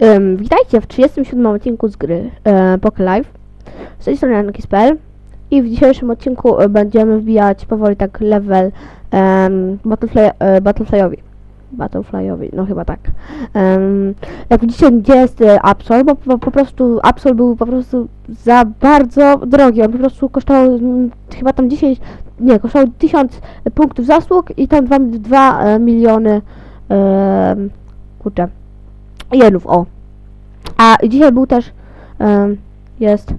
Um, witajcie w 37 odcinku z gry e, Poke Live. Z tej strony Anarchist.pl i w dzisiejszym odcinku e, będziemy wbijać powoli tak level um, Battlefly, e, Battleflyowi. Battleflyowi, no chyba tak. Em, jak widzicie, gdzie jest e, Absol, bo po, po prostu Absol był po prostu za bardzo drogi. On po prostu kosztował mm, chyba tam 10, nie, kosztował 1000 punktów zasług i tam 2, 2 e, miliony e, kurczę, jenów, o. A dzisiaj był też, em, jest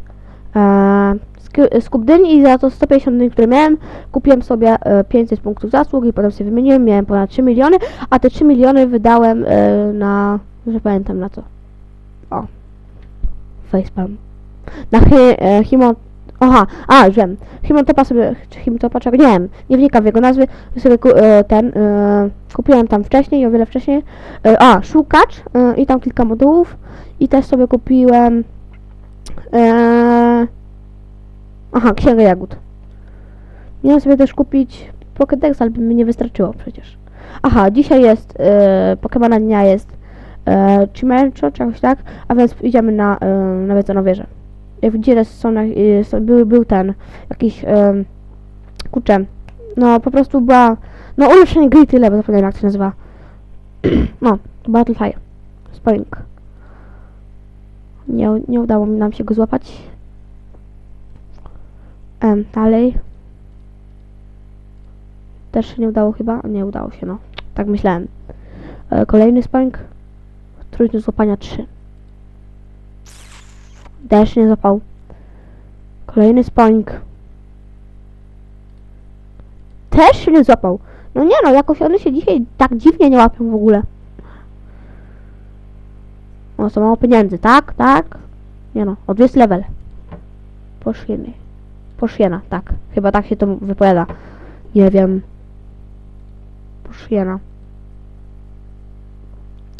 sk- skup dyni i za to 150 dni, które miałem, kupiłem sobie e, 500 punktów zasług i potem sobie wymieniłem, miałem ponad 3 miliony, a te 3 miliony wydałem e, na, że pamiętam na co. O. Facepalm. Na hy, e. Aha, a, wiem. Himotopa sobie, czy Himotopa, czego, nie wiem, nie wnikam w jego nazwy, sobie ku, e, ten, e, kupiłem tam wcześniej, o wiele wcześniej, e, a, szukacz e, i tam kilka modułów i też sobie kupiłem, e, aha, księgę jagód. Miałem sobie też kupić Pokédex, ale by mi nie wystarczyło przecież. Aha, dzisiaj jest, e, Pokemona dnia jest e, Chimercho, czegoś tak, a więc idziemy na, e, na Wiedzoną wieżę. Jak widzicie, są, e, są, był, był ten, jakiś, e, kurczę, no po prostu była, no ulepszenie gry tyle, bo zapomniałem jak to się nazywa. no, Battlefire, Spring. Nie, nie udało mi nam się go złapać. Em, dalej. Też się nie udało chyba? Nie udało się, no. Tak myślałem. E, kolejny spank. Trudny do złapania 3. Też nie złapał. Kolejny spank. Też się nie złapał. No nie no, jakoś one się dzisiaj tak dziwnie nie łapią w ogóle. O, co mało pieniędzy, tak? Tak? Nie no, o 20 level. Poszwieny. Poszwiena, tak. Chyba tak się to wypowiada. Nie wiem. Poszwiena.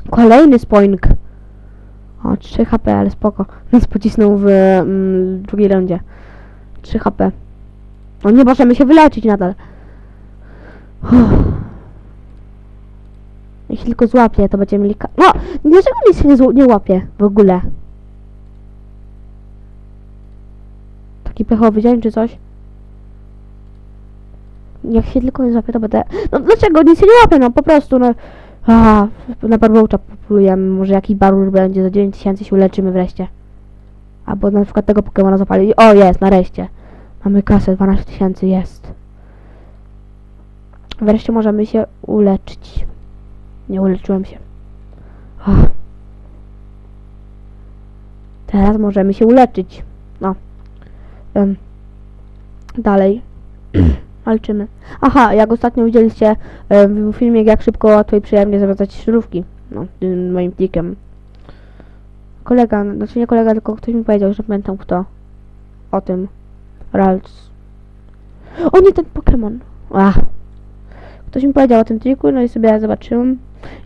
Kolejny spoink. O, 3 HP, ale spoko. Nas pocisnął w mm, drugiej rundzie. 3 HP. No nie możemy się wyleczyć nadal. Jeśli tylko złapie, to będziemy mieli... No! Dlaczego nic się nie, nie łapie w ogóle? Taki pechowy dzień czy coś? Jak się tylko nie złapie, to będę... No dlaczego nic się nie łapie? No po prostu, no... A, na barbołcza populujemy. Może jakiś barur będzie za 9000 się uleczymy wreszcie. Albo na przykład tego Pokemona zapali. O, jest, nareszcie. Mamy kasę, 12 tysięcy, jest. Wreszcie możemy się uleczyć. Nie uleczyłem się. O. Teraz możemy się uleczyć. No. Em. Dalej. Walczymy. Aha, jak ostatnio widzieliście e, w filmie, jak szybko, łatwo i przyjemnie zawracać szrówki. No, tym moim plikiem. Kolega, znaczy nie kolega, tylko ktoś mi powiedział, że pamiętam kto. O tym. Ralts. O nie, ten Pokémon. Ach. Ktoś mi powiedział o tym triku, no i sobie ja zobaczyłem.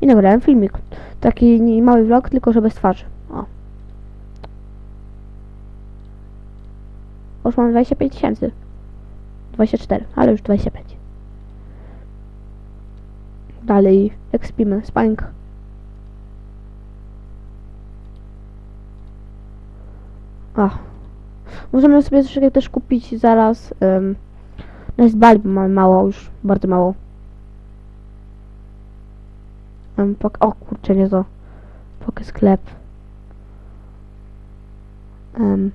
I nagrałem filmik. Taki mały vlog, tylko że bez twarzy. O. Już mam 25 tysięcy. 24, ale już 25. Dalej ekspimy, spank. Ach. Możemy sobie troszeczkę też kupić zaraz um, Nestbali, bo mamy mało już, bardzo mało. Um, pok- o kurczę, nie to. Pokę sklep. Um,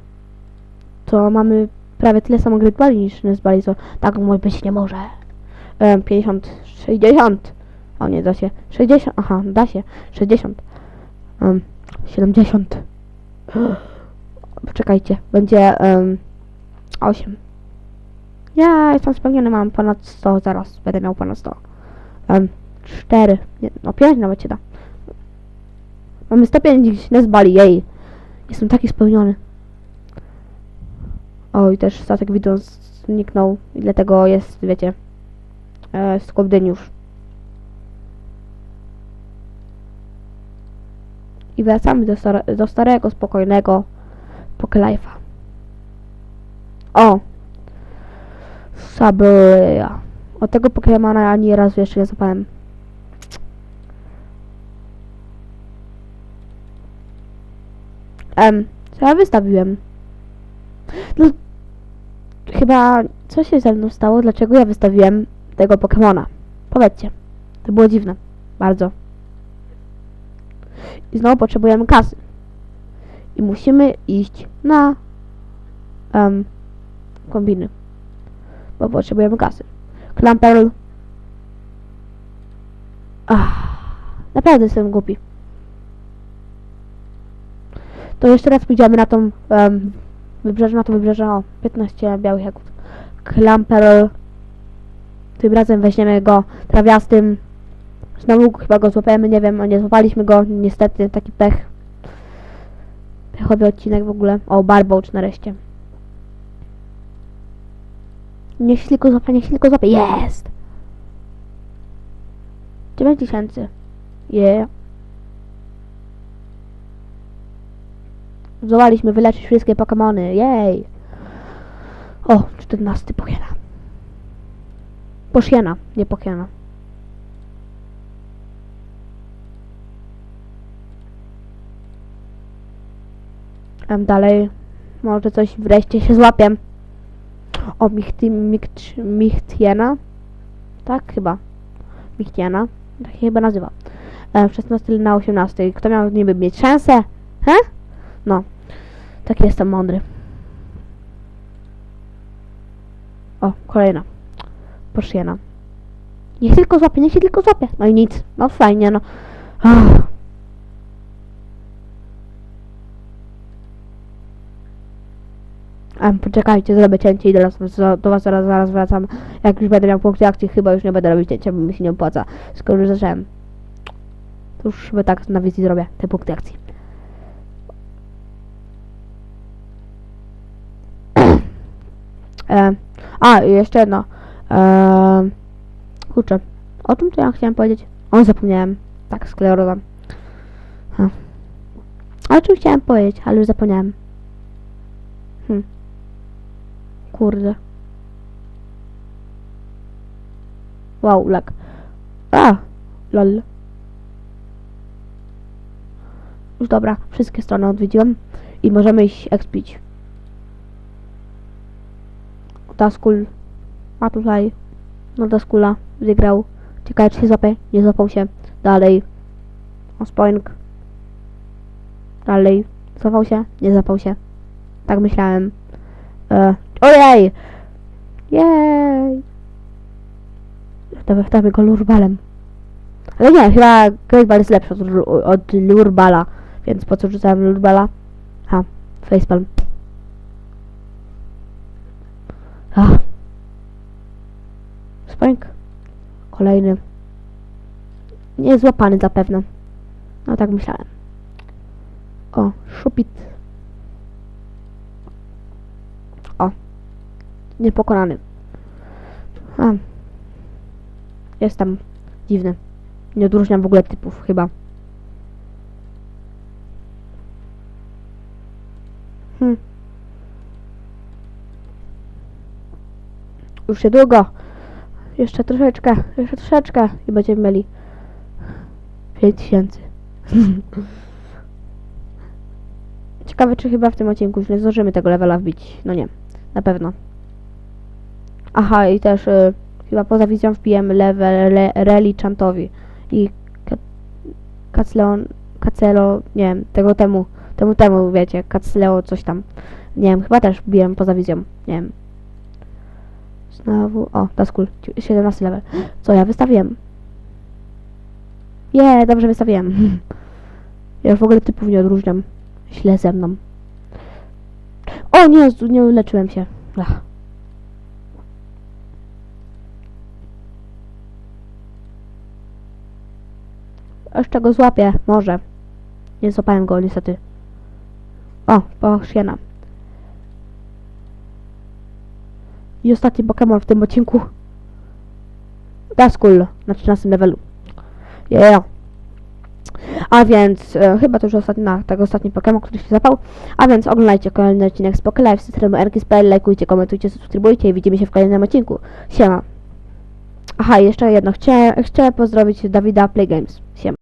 to mamy prawie tyle samo gry bali niż Nesbali, co tak może być nie może. Um, 50, 60. O nie, da się. 60, aha, da się. 60. Um, 70. Poczekajcie, będzie um, 8. Ja jestem spełniony, mam ponad 100 zaraz, będę miał ponad 100. Um, 4, nie, no 5 nawet się da. Mamy 105 Nesbali, jej. Jestem taki spełniony. O, i też statek wideo zniknął i dlatego jest, wiecie, e, już. I wracamy do, do starego, spokojnego Pokelive'a. O! Sabria. O tego Pokemona ani razu jeszcze nie zapałem. Em, co ja wystawiłem? No, chyba co się ze mną stało? Dlaczego ja wystawiłem tego Pokemona? Powiedzcie. To było dziwne. Bardzo. I znowu potrzebujemy kasy. I musimy iść na um, kombiny. Bo potrzebujemy kasy. Klamperl. Ach, naprawdę jestem głupi. To jeszcze raz pójdziemy na tą um, wybrzeże, na to wybrzeże. O, 15 białych jagód. Klamperl. Tym razem weźmiemy go trawiastym. Znowu chyba go złapiemy, nie wiem, nie złapaliśmy go, niestety, taki pech. Pechowy odcinek w ogóle. O, Barboach nareszcie. Niech się tylko złapie, niech się tylko złapie. Jest! 9000. Yeah. Zdołaliśmy wyleczyć wszystkie Pokemony. Jej! O, 14 Pokiena. Poshiena, nie Pokiena. Em, dalej. Może coś wreszcie się złapię. O, Michty, Micht, Michtiena. Tak, chyba. Michtiena. Tak się chyba nazywa. E, 16 na 18. Kto miał niby mieć szansę? He? No. Tak jestem mądry. O, kolejna. Poshiena. Niech tylko złapie, niech się tylko złapie. No i nic. No fajnie, no. Ach. Em, poczekajcie, zrobię cięcie i do, was, do was zaraz, zaraz wracam. Jak już będę miał punkty akcji, chyba już nie będę robić cięcia, bo mi się nie opłaca. Skoro już zacząłem. To już chyba tak na wizji zrobię, te punkty akcji. E, a, i jeszcze jedno. E, kurczę, o czym to ja chciałem powiedzieć? O, zapomniałem. Tak, skleroza. Ha. O czym chciałem powiedzieć, ale już zapomniałem. Hm. Kurde. Wow, lag. A! Lol. Już dobra, wszystkie strony odwiedziłem i możemy iść expić. Daskul ma tutaj no Daskula wygrał. Ciekawe czy się złapie, nie złapał się. Dalej. Ospoink. Dalej. Złapał się, nie złapał się. Tak myślałem. E, ojej! Jej! Damy go lurbalem. Ale nie, chyba Great Ball jest lepszy od, od lurbala. Więc po co rzucałem lurbala? Ha, facepalm. Ah. Spoink. Kolejny. Nie złapany zapewne. No tak myślałem. O, szupit. O. Niepokonany. A. Jestem dziwny. Nie odróżniam w ogóle typów, chyba. Hmm. Już niedługo. Jeszcze troszeczkę, jeszcze troszeczkę i będziemy mieli 5000. Ciekawe, czy chyba w tym odcinku już nie zdążymy tego levela wbić. No nie, na pewno. Aha, i też y, chyba poza wizją wbijemy level le, Relichantowi i Ka- Kacleon, Kacelo, nie wiem, tego temu, temu temu, wiecie, Kacleo coś tam. Nie wiem, chyba też wbiłem poza wizją, nie wiem. Znowu, o, Daskul, 17 level. Co ja wystawiłem? Je, dobrze wystawiłem. Ja już w ogóle typów nie odróżniam. Źle ze mną. O nie, nie leczyłem się. Ach. Jeszcze go złapię, może. Nie złapałem go niestety. O, Poshiena. I ostatni Pokémon w tym odcinku. Daskul na 13 levelu. Yeah. A więc e, chyba to już ostatni, na, tak ostatni Pokémon, który się zapał. A więc oglądajcie kolejny odcinek z Poké Live RKSPL, lajkujcie, komentujcie, subskrybujcie i widzimy się w kolejnym odcinku. Siema. Aha, jeszcze jedno. Chciałem, chciałem pozdrowić Dawida Playgames. Siema.